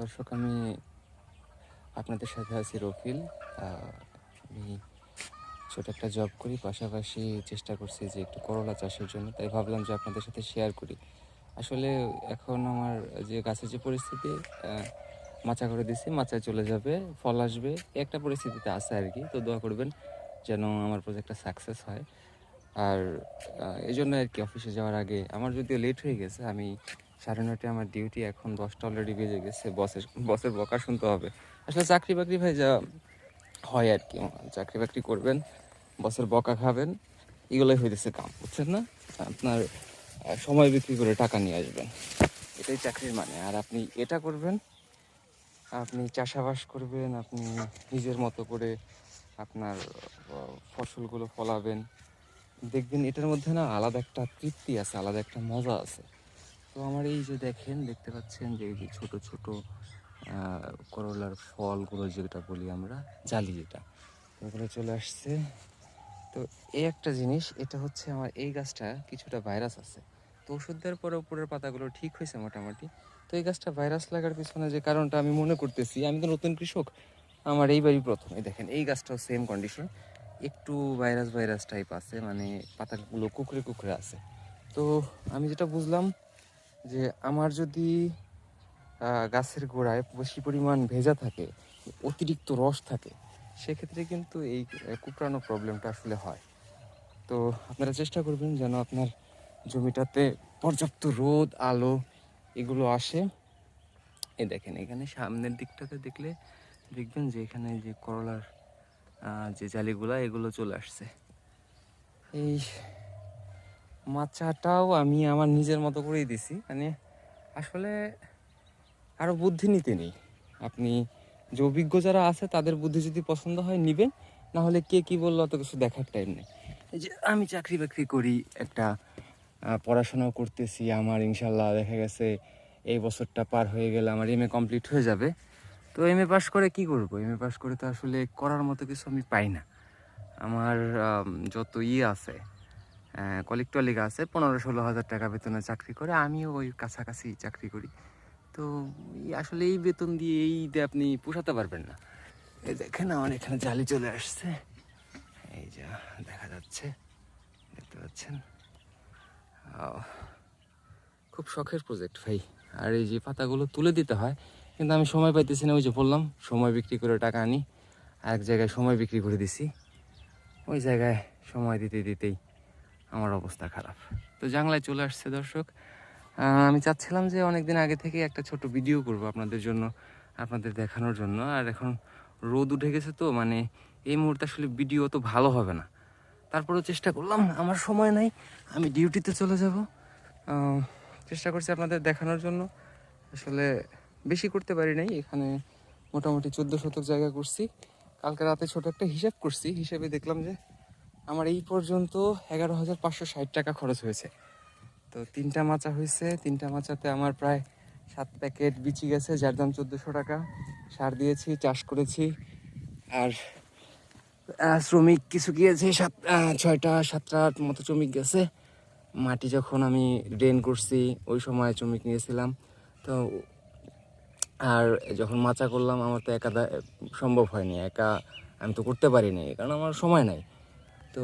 দর্শক, আমি আপনাদের সাথে আছি রফিল। আমি ছোট একটা জব করি, পাশাপাশি চেষ্টা করছি যে একটু করলা চাষের জন্য। তাই ভাবলাম যে আপনাদের সাথে শেয়ার করি। আসলে এখন আমার যে গাছের যে পরিস্থিতি মাচা করে দিছি, মাচায় চলে যাবে, ফল আসবে। একটা পরিস্থিতিতে আছে আর কি। তো দোয়া করবেন যেন আমার প্রজেক্টটা সাকসেস হয়। আর এই জন্য আর কি অফিসে যাওয়ার আগে, আমার যদিও লেট হয়ে গেছে, আমি সাড়ে নয়টায় আমার ডিউটি এখন দশটা অলরেডি বেজে গেছে বসের বসের বকা শুনতে হবে। আসলে চাকরি বাকরি ভাই যা হয় আর কি চাকরি বাকরি করবেন বসের বকা খাবেন, এগুলোই হইতেছে কাম, বুঝছেন না? আপনার সময় বিক্রি করে টাকা নিয়ে আসবেন, এটাই চাকরির মানে। আর আপনি এটা করবেন, আপনি চাষাবাস করবেন, আপনি নিজের মতো করে আপনার ফসলগুলো ফলাবেন দেখবেন এটার মধ্যে না আলাদা একটা তৃপ্তি আছে, আলাদা একটা মজা আছে। তো আমার এই যে দেখেন, দেখতে পাচ্ছেন যে এই যে ছোট ছোট করলার ফলগুলো যেটা বলি আমরা, জালি যেটা। ওগুলো চলে আসছে। তো এই একটা জিনিস, এটা হচ্ছে আমার এই গাছটা কিছুটা ভাইরাস আছে। তো ওষুধ দেওয়ার পরে উপরের পাতাগুলো ঠিক হয়েছে মোটামুটি। তো এই গাছটা ভাইরাস লাগার পিছনে যে কারণটা আমি মনে করতেছি, আমি তো নতুন কৃষক, আমার এইবারই প্রথম। দেখেন, এই গাছটাও সেম কন্ডিশন একটু ভাইরাস ভাইরাস টাইপ আছে মানে পাতাগুলো কুকড়ে কুকড়ে আছে। তো আমি যেটা বুঝলাম যে আমার যদি গাছের গোড়ায় বেশি পরিমাণ ভেজা থাকে, অতিরিক্ত রস থাকে, সেক্ষেত্রে কিন্তু এই কুকড়ানো প্রবলেমটা আসলে হয়। তো আপনারা চেষ্টা করবেন যেন আপনার জমিটাতে পর্যাপ্ত রোদ, আলো এগুলো আসে। এই দেখেন, এখানে সামনের দিকটাতে দেখলে দেখবেন যে এখানে যে করলার যে জালিগুলা, এগুলো চলে আসছে। এই মাচাটাও আমি আমার নিজের মতো করেই দিছি। মানে আসলে আরও বুদ্ধি নিতে নেই। আপনি যে অভিজ্ঞ যারা আছে, তাদের বুদ্ধি যদি পছন্দ হয়, নিবেন। না হলে কে কি বলল, অত কিছু দেখার টাইম নেই। যে আমি চাকরি বাকরি করি, একটা পড়াশোনাও করতেছি। আমার ইনশাল্লাহ দেখা গেছে, এই বছরটা পার হয়ে গেলে আমার এম এ কমপ্লিট হয়ে যাবে। তো এম এ পাস করে কি করব? এম এ পাস করে তো আসলে করার মতো কিছু আমি পাই না। আমার যত ইয়ে আছে কলিক টলিক আছে, পনেরো ষোলো হাজার টাকা বেতনে চাকরি করে, আমিও ওই কাছাকাছি চাকরি করি। তো আসলে এই বেতন দিয়ে, এই আপনি পোষাতে পারবেন না। এই দেখেন আমার এখানে জালি চলে আসছে। এই যা, দেখা যাচ্ছে। দেখতে পাচ্ছেন? খুব শখের প্রজেক্ট ভাই। আর এই যে পাতাগুলো তুলে দিতে হয় কিন্তু আমি সময় পাইতেছি না, ওই যে বললাম, সময় বিক্রি করে টাকা আনি এক জায়গায় সময় বিক্রি করে দিছি। ওই জায়গায় সময় দিতে দিতেই আমার অবস্থা খারাপ। তো জাংলায় চলে আসছে দর্শক। আমি চাচ্ছিলাম যে অনেক দিন আগে থেকে একটা ছোট ভিডিও করব আপনাদের জন্য, আপনাদের দেখানোর জন্য। আর এখন রোদ উঠে গেছে তো মানে এই মুহূর্তে আসলে ভিডিও তো ভালো হবে না। তারপরেও চেষ্টা করলাম, আমার সময় নাই, আমি ডিউটিতে চলে যাব। চেষ্টা করছি আপনাদের দেখানোর জন্য। আসলে বেশি করতে পারি নাই। এখানে মোটামুটি চোদ্দ শতক জায়গা করছি। কালকে রাতে ছোট একটা হিসাব করছি। হিসেবে দেখলাম যে আমার এই পর্যন্ত এগারো হাজার পাঁচশো ষাট টাকা খরচ হয়েছে। তো তিনটা মাচা হয়েছে। তিনটা মাচাতে আমার প্রায় সাত প্যাকেট বিচি গেছে, যার দাম চোদ্দোশো টাকা। সার দিয়েছি, চাষ করেছি। আর শ্রমিক কিছু গিয়েছে, সাত ছয়টা, সাতটা মতো শ্রমিক গেছে। মাটি যখন আমি ড্রেন করছি, ওই সময় শ্রমিক নিয়েছিলাম। তো আর যখন মাচা করলাম, আমার তো একা সম্ভব হয়নি। একা আমি তো করতে পারিনি কারণ আমার সময় নাই। তো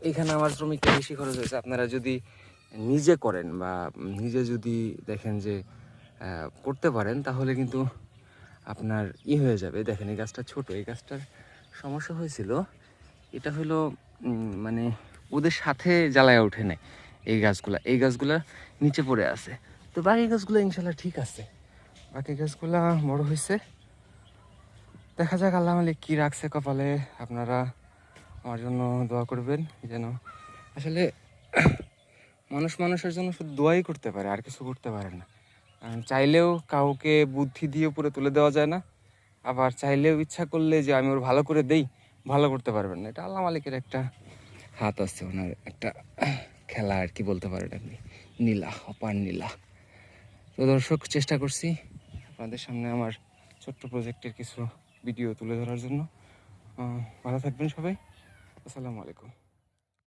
এখানে আমার শ্রমিকটা বেশি খরচ হয়েছে। আপনারা যদি নিজে করেন বা নিজে যদি দেখেন যে করতে পারেন, তাহলে কিন্তু আপনার ই হয়ে যাবে। দেখেন, এই গাছটা ছোট, এই গাছটার সমস্যা হয়েছিল। এটা হলো মানে ওদের সাথে জ্বালায় ওঠে নাই এই গাছগুলা। এই গাছগুলা নিচে পড়ে আছে। তো বাকি গাছগুলো ইনশাল্লাহ ঠিক আছে। বাকি গাছগুলা বড় হয়েছে দেখা যাক আল্লাহ মালিক কী রাখছে কপালে। আপনারা আমার জন্য দোয়া করবেন, যেন আসলে মানুষ মানুষের জন্য শুধু দোয়াই করতে পারে, আর কিছু করতে পারে না। চাইলেও কাউকে বুদ্ধি দিয়ে উপরে তুলে দেওয়া যায় না। আবার চাইলেও ইচ্ছা করলে যে আমি ওর ভালো করে দেই, ভালো করতে পারবেন না। এটা আল্লাহ মালিকের একটা হাত আছে, ওনার একটা খেলা আর কি বলতে পারেন আপনি। নীলা, অপার নীলা। তো দর্শক, চেষ্টা করছি আপনাদের সামনে আমার ছোট্ট প্রজেক্টের কিছু ভিডিও তুলে ধরার জন্য। ভালো থাকবেন সবাই। আসসালামু আলাইকুম।